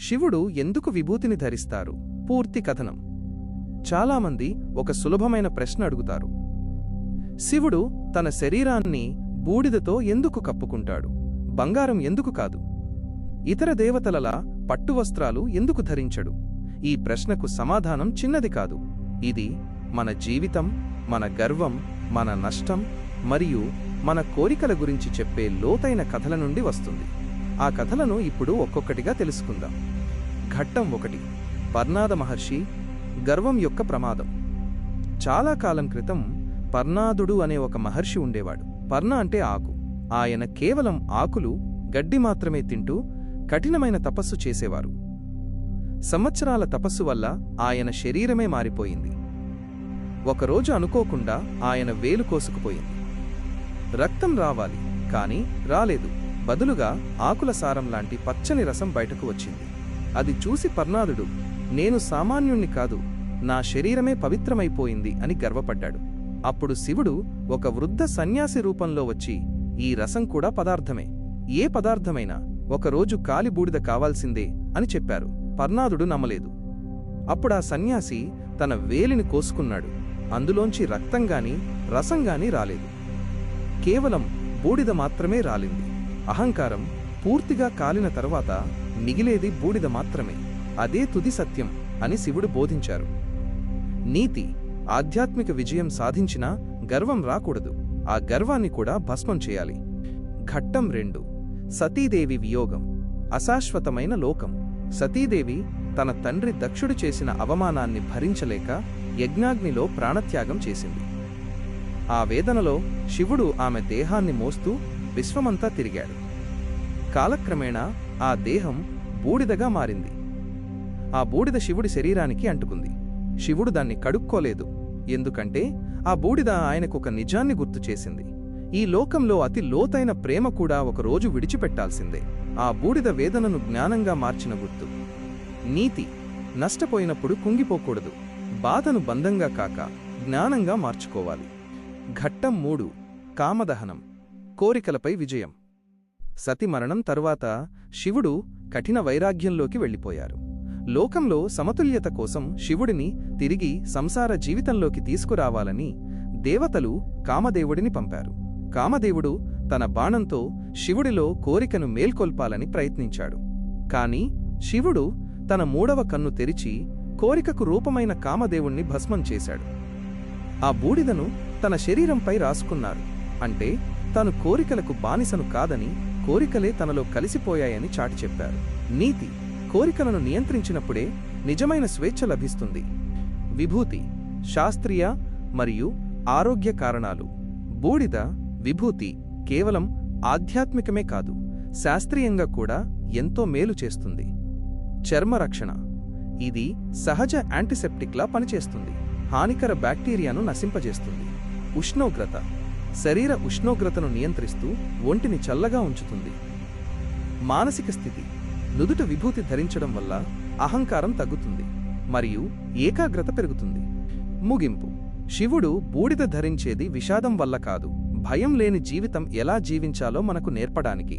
శివుడు ఎందుకు విభూతిని ధరిస్తారు? పూర్తి కథనం. చాలామంది ఒక సులభమైన ప్రశ్న అడుగుతారు. శివుడు తన శరీరాన్ని బూడిదతో ఎందుకు కప్పుకుంటాడు? బంగారం ఎందుకు కాదు? ఇతర దేవతలలా పట్టువస్త్రాలు ఎందుకు ధరించడు? ఈ ప్రశ్నకు సమాధానం చిన్నది కాదు. ఇది మన జీవితం మన గర్వం మన నష్టం మరియు మన కోరికల గురించి చెప్పే లోతైన కథల నుండి వస్తుంది. ఆ కథలను ఇప్పుడు ఒక్కొక్కటిగా తెలుసుకుందాం. ఘట్టం ఒకటి పర్నాద మహర్షి గర్వం యొక్క ప్రమాదం. చాలా కాలం క్రితం పర్నాదుడు అనే ఒక మహర్షి ఉండేవాడు. పర్ణ అంటే ఆకు. ఆయన కేవలం ఆకులు గడ్డి మాత్రమే తింటూ కఠినమైన తపస్సు చేసేవారు. సంవత్సరాల తపస్సు వల్ల ఆయన శరీరమే మారిపోయింది. ఒకరోజు అనుకోకుండా ఆయన వేలు కోసుకుపోయింది. రక్తం రావాలి కాని రాలేదు. బదులుగా ఆకుల సారం లాంటి పచ్చని రసం బయటకు వచ్చింది. అది చూసి పర్నాదుడు నేను సామాన్యుణ్ణి కాదు నా శరీరమే పవిత్రమైపోయింది అని గర్వపడ్డాడు. అప్పుడు శివుడు ఒక వృద్ధ సన్యాసి రూపంలో వచ్చి ఈ రసం కూడా పదార్థమే. ఏ పదార్థమైనా ఒకరోజు కాలి బూడిద కావాల్సిందే అని చెప్పారు. పర్నాదుడు నమ్మలేదు. అప్పుడా సన్యాసి తన వేలిని కోసుకున్నాడు. అందులోంచి రక్తంగాని రసంగాని రాలేదు. కేవలం బూడిద మాత్రమే రాలింది. అహంకారం పూర్తిగా కాలిన తర్వాత మిగిలేది బూడిద మాత్రమే. అదే తుది సత్యం అని శివుడు బోధించారు. నీతి ఆధ్యాత్మిక విజయం సాధించినా గర్వం రాకూడదు. ఆ గర్వాన్ని కూడా భస్మం చేయాలి. ఘట్టం రెండు. సతీదేవి వియోగం. అశాశ్వతమైన లోకం. సతీదేవి తన తండ్రి దక్షుడు చేసిన అవమానాన్ని భరించలేక యజ్ఞాగ్నిలో ప్రాణత్యాగం చేసింది. ఆ వేదనలో శివుడు ఆమె దేహాన్ని మోస్తూ విశ్వమంతా తిరిగాడు. కాలక్రమేణా ఆ దేహం బూడిదగా మారింది. ఆ బూడిద శివుడి శరీరానికి అంటుకుంది. శివుడు దాన్ని కడుక్కోలేదు. ఎందుకంటే ఆ బూడిద ఆయనకొక నిజాన్ని గుర్తు చేసింది. ఈ లోకంలో అతి లోతైన ప్రేమ కూడా ఒకరోజు విడిచిపెట్టాల్సిందే. ఆ బూడిద వేదనను జ్ఞానంగా మార్చిన గుర్తు. నీతి నష్టపోయినప్పుడు కుంగిపోకూడదు. బాధను బంధంగా కాక జ్ఞానంగా మార్చుకోవాలి. ఘట్టం మూడు. కామదహనం. కోరికలపై విజయం. సతి మరణం తరువాత శివుడు కఠిన వైరాగ్యంలోకి వెళ్ళిపోయారు. లోకంలో సమతుల్యత కోసం శివుడిని తిరిగి సంసార జీవితంలోకి తీసుకురావాలని దేవతలు కామదేవుడిని పంపారు. కామదేవుడు తన బాణంతో శివుడిలో కోరికను మేల్కొల్పాలని ప్రయత్నించాడు. కాని శివుడు తన మూడవ కన్ను తెరిచి కోరికకు రూపమైన కామదేవుణ్ణి భస్మం చేశాడు. ఆ బూడిదను తన శరీరంపై రాసుకున్నారు. అంటే తాను కోరికలకు బానిసను కాదని కోరికలే తనలో కలిసిపోయాయని చాటి చెప్పారు. నీతి కోరికలను నియంత్రించినప్పుడే నిజమైన స్వేచ్ఛ లభిస్తుంది. విభూతి శాస్త్రీయ మరియు ఆరోగ్య కారణాలు. బూడిద విభూతి కేవలం ఆధ్యాత్మికమే కాదు శాస్త్రీయంగా కూడా ఎంతో మేలు చేస్తుంది. చర్మ రక్షణ ఇది సహజ యాంటీసెప్టిక్లా పనిచేస్తుంది. హానికర బ్యాక్టీరియాను నశింపజేస్తుంది. ఉష్ణోగ్రత శరీర ఉష్ణోగ్రతను నియంత్రిస్తూ ఒంటిని చల్లగా ఉంచుతుంది. మానసిక స్థితి నుదుట విభూతి ధరించడం వల్ల అహంకారం తగ్గుతుంది మరియు ఏకాగ్రత పెరుగుతుంది. ముగింపు శివుడు బూడిద ధరించేది విషాదం వల్ల కాదు భయం లేని జీవితం ఎలా జీవించాలో మనకు నేర్పడానికి.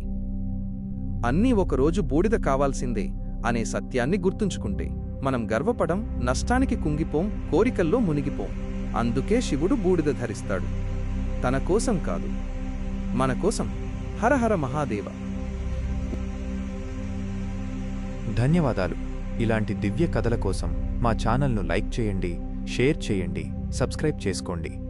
అన్నీ ఒకరోజు బూడిద కావాల్సిందే అనే సత్యాన్ని గుర్తుంచుకుంటే మనం గర్వపడం నష్టానికి కుంగిపోం కోరికల్లో మునిగిపోం. అందుకే శివుడు బూడిద ధరిస్తాడు. తన కోసం కాదు. మన కోసం హరహర మహాదేవ. ధన్యవాదాలు. ఇలాంటి దివ్య కథల కోసం మా ఛానల్ను లైక్ చేయండి షేర్ చేయండి సబ్స్క్రైబ్ చేసుకోండి.